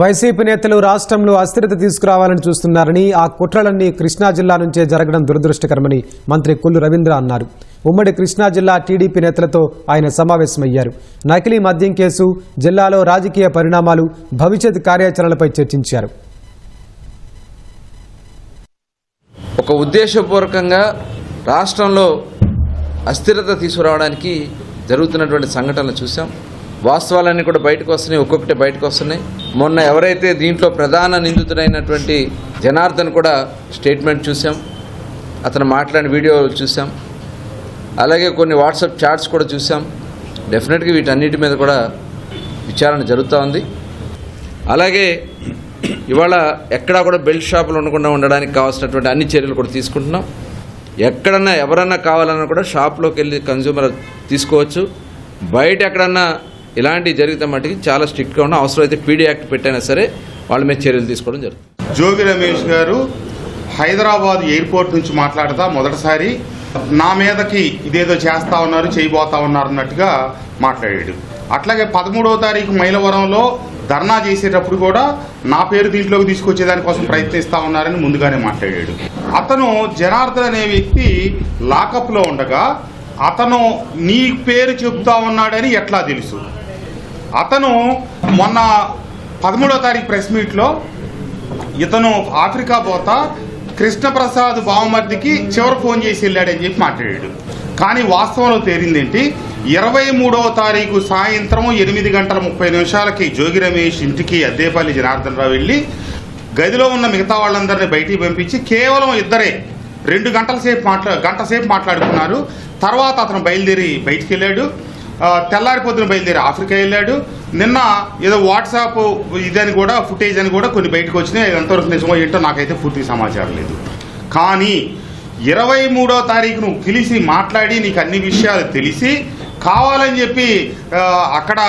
YCP నేతలు రాష్ట్రంలో అస్థిరత తీసుకురావాలని చూస్తున్నారని ఆ కుట్రలన్నీ కృష్ణా జిల్లా నుంచే జరగడం దురదృష్టకరమని మంత్రి కొల్లు రవీంద్ర అన్నారు. ఉమ్మడి కృష్ణా జిల్లా టీడీపీ నేతలతో ఆయన సమావేశమయ్యారు. నకిలీ మద్యం కేసు జిల్లాలో రాజకీయ పరిణామాలు భవిష్యత్ కార్యాచరణలపై చర్చించారు. ఒక ఉద్దేశపూర్వకంగా రాష్ట్రంలో అస్థిరత తీసుకురావడానికి జరుగుతున్నటువంటి సంఘటనలు చూసాం వాస్తవాలన్నీ కూడా బయటకు వస్తున్నాయి ఒక్కొక్కటి బయటకు వస్తున్నాయి. మొన్న ఎవరైతే దీంట్లో ప్రధాన నిందితుడైనటువంటి జనార్దన్ కూడా స్టేట్మెంట్ చూసాం అతను మాట్లాడిన వీడియో చూసాం అలాగే కొన్ని వాట్సాప్ చాట్స్ కూడా చూసాం డెఫినెట్గా వీటన్నిటి మీద కూడా విచారణ జరుగుతూ ఉంది. అలాగే ఇవాళ ఎక్కడా కూడా బెల్ట్ షాపులు ఉండకుండా ఉండడానికి కావాల్సినటువంటి అన్ని చర్యలు కూడా తీసుకుంటున్నాం. ఎక్కడన్నా ఎవరన్నా కావాలన్నా కూడా షాప్లోకి వెళ్ళి కన్జ్యూమర్ తీసుకోవచ్చు. బయట ఎక్కడన్నా ఇలాంటివి జరిగితే మటుకి చాలా స్ట్రిక్ట్గా ఉన్న అవసరమైతే పీడీ యాక్ట్ పెట్టైనా సరే వాళ్ళ మీద చర్యలు తీసుకోవడం జరుగుతుంది. జోగి రమేష్ గారు హైదరాబాద్ ఎయిర్పోర్ట్ నుంచి మాట్లాడతా మొదటిసారి నా మీదకి ఇదేదో చేస్తా ఉన్నారు చేయబోతా ఉన్నారు అన్నట్టుగా మాట్లాడాడు. అట్లాగే పదమూడవ తారీఖు మైలవరంలో ధర్నా చేసేటప్పుడు కూడా నా పేరు దీంట్లోకి తీసుకొచ్చేదానికోసం ప్రయత్నిస్తూ ప్రయత్నిస్తా ఉన్నారని ముందుగానే మాట్లాడాడు. అతను జనార్దన్ అనే వ్యక్తి లాకప్లో ఉండగా అతను నీ పేరు చెప్తా ఉన్నాడని ఎట్లా తెలుసు? అతను మొన్న పదమూడో తారీఖు ప్రెస్ మీట్లో ఇతను ఆఫ్రికా పోత కృష్ణప్రసాద్ బావమర్దికి చివరి ఫోన్ చేసి వెళ్ళాడని చెప్పి మాట్లాడాడు. కానీ వాస్తవంలో తేలిందేంటి ఇరవై మూడవ తారీఖు సాయంత్రం ఎనిమిది గంటల ముప్పై నిమిషాలకి జోగి రమేష్ ఇంటికి అద్దేపల్లి జనార్దన్ రావు వెళ్ళి గదిలో ఉన్న మిగతా వాళ్ళందరినీ బయటికి పంపించి కేవలం ఇద్దరే రెండు గంటల సేపు మాట్లా గంట సేపు మాట్లాడుకున్నారు. తర్వాత అతను బయలుదేరి బయటికి వెళ్ళాడు. తెల్లారి పొద్దున బయలుదేరి ఆఫ్రికా వెళ్ళాడు. నిన్న ఏదో వాట్సాప్ ఇదని కూడా ఫుటేజ్ అని కూడా కొన్ని బయటకు వచ్చినాయి. ఎంతవరకు నిజమో ఏంటో నాకైతే పూర్తి సమాచారం లేదు. కానీ ఇరవై మూడో తారీఖు నువ్వు పిలిచి మాట్లాడి నీకు అన్ని విషయాలు తెలిసి కావాలని చెప్పి అక్కడ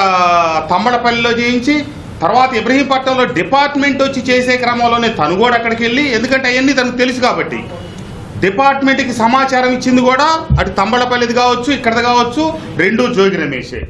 తమ్మడపల్లిలో చేయించి తర్వాత ఇబ్రహీంపట్నంలో డిపార్ట్మెంట్ వచ్చి చేసే క్రమంలోనే తను కూడా అక్కడికి వెళ్ళి ఎందుకంటే అవన్నీ తనకు తెలుసు కాబట్టి. డిపార్ట్మెంట్కి సమాచారం ఇచ్చింది కూడా అటు తంబళపల్లిది కావచ్చు ఇక్కడది కావచ్చు రెండు జోగి రమేషే.